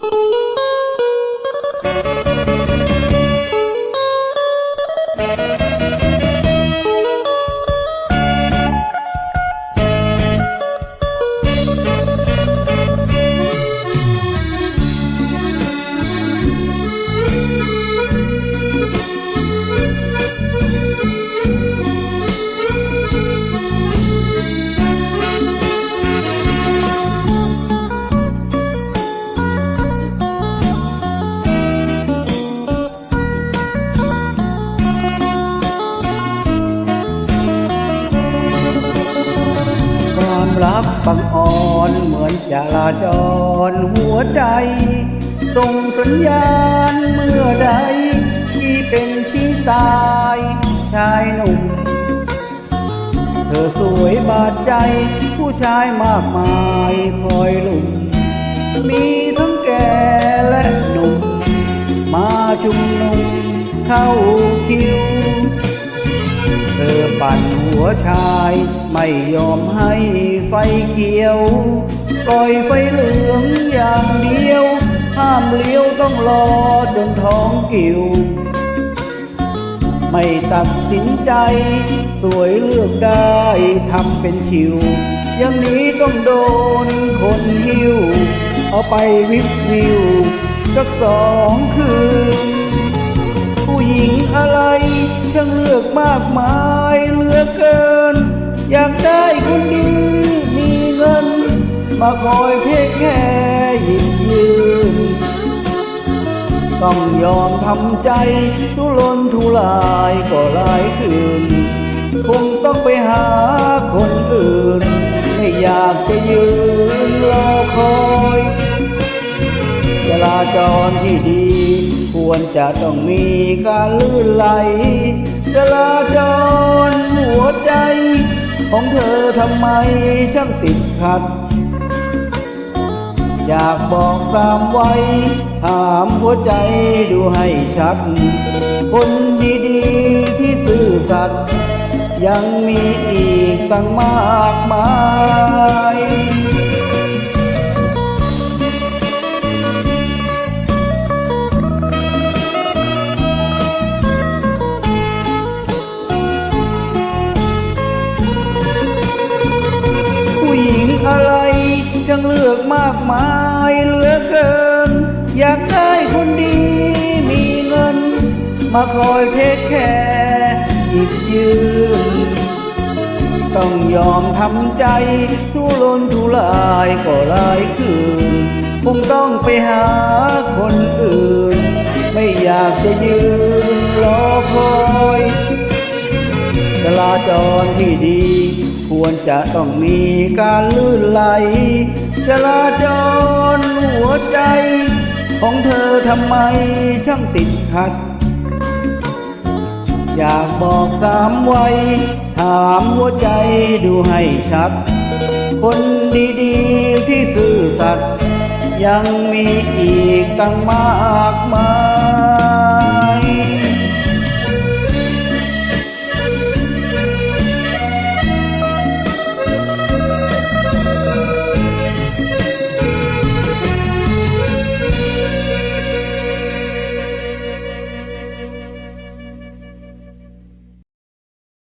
ค รักบังอ่อนเหมือนจราจรหัวใจส่งสัญญาณเมื่อใด ที่เป็นที่ตายชายหนุ่ม เธอสวยบาดใจผู้ชายมากมายคอยลุ่ม มีทั้งแก่และหนุ่ม มาชุมนุมเข้าคิว เธอปั่น หัวชายไม่ยอมให้ไฟเขียวปล่อยไฟเหลืองอย่างเดียว ห้ามเลี้ยวต้องรอจนท้องกิ่ว ไม่ตัดสินใจ สวยเลือกได้ทำเป็นชิว อย่างนี้ต้องโดนคนหิว เอาไปวิบวิวสักสองคืน ผู้หญิงอะไรช่างเลือกมากมาย มาคอยเทคแค่ยิบยืน ต้องยอมทำใจทุรนทุรายก็หลายคืน คงต้องไปหาคนอื่น ไม่อยากจะยืนรอคอยจราจรที่ดี ควรจะต้องมีการลื่นไหลจราจรหัวใจ ของเธอทำไมช่างติดขัด อยากบอกตามไว้ ถามหัวใจดูให้ชัด คนดีๆที่ซื่อสัตย์ยังมีอีกตั้งมากมายผู้หญิงอะไร จังเลือกมากมายเหลือเกิน อยากได้คนดีมีเงิน มาคอยเทคแค่หยิบยืนต้องยอมทำใจทุรนทุรายก็ลายคืนคงต้องไปหาคนอื่น ไม่อยากจะยืนรอคอยจราจรที่ดี ควรจะต้องมีการลื่นไหลจราจรหัวใจ ของเธอทำไมช่างติดขัด อยากบอกสามไว้ ถามหัวใจดูให้ชัด คนดีๆที่ซื่อสัตย์ยังมีอีกตั้งมากมาย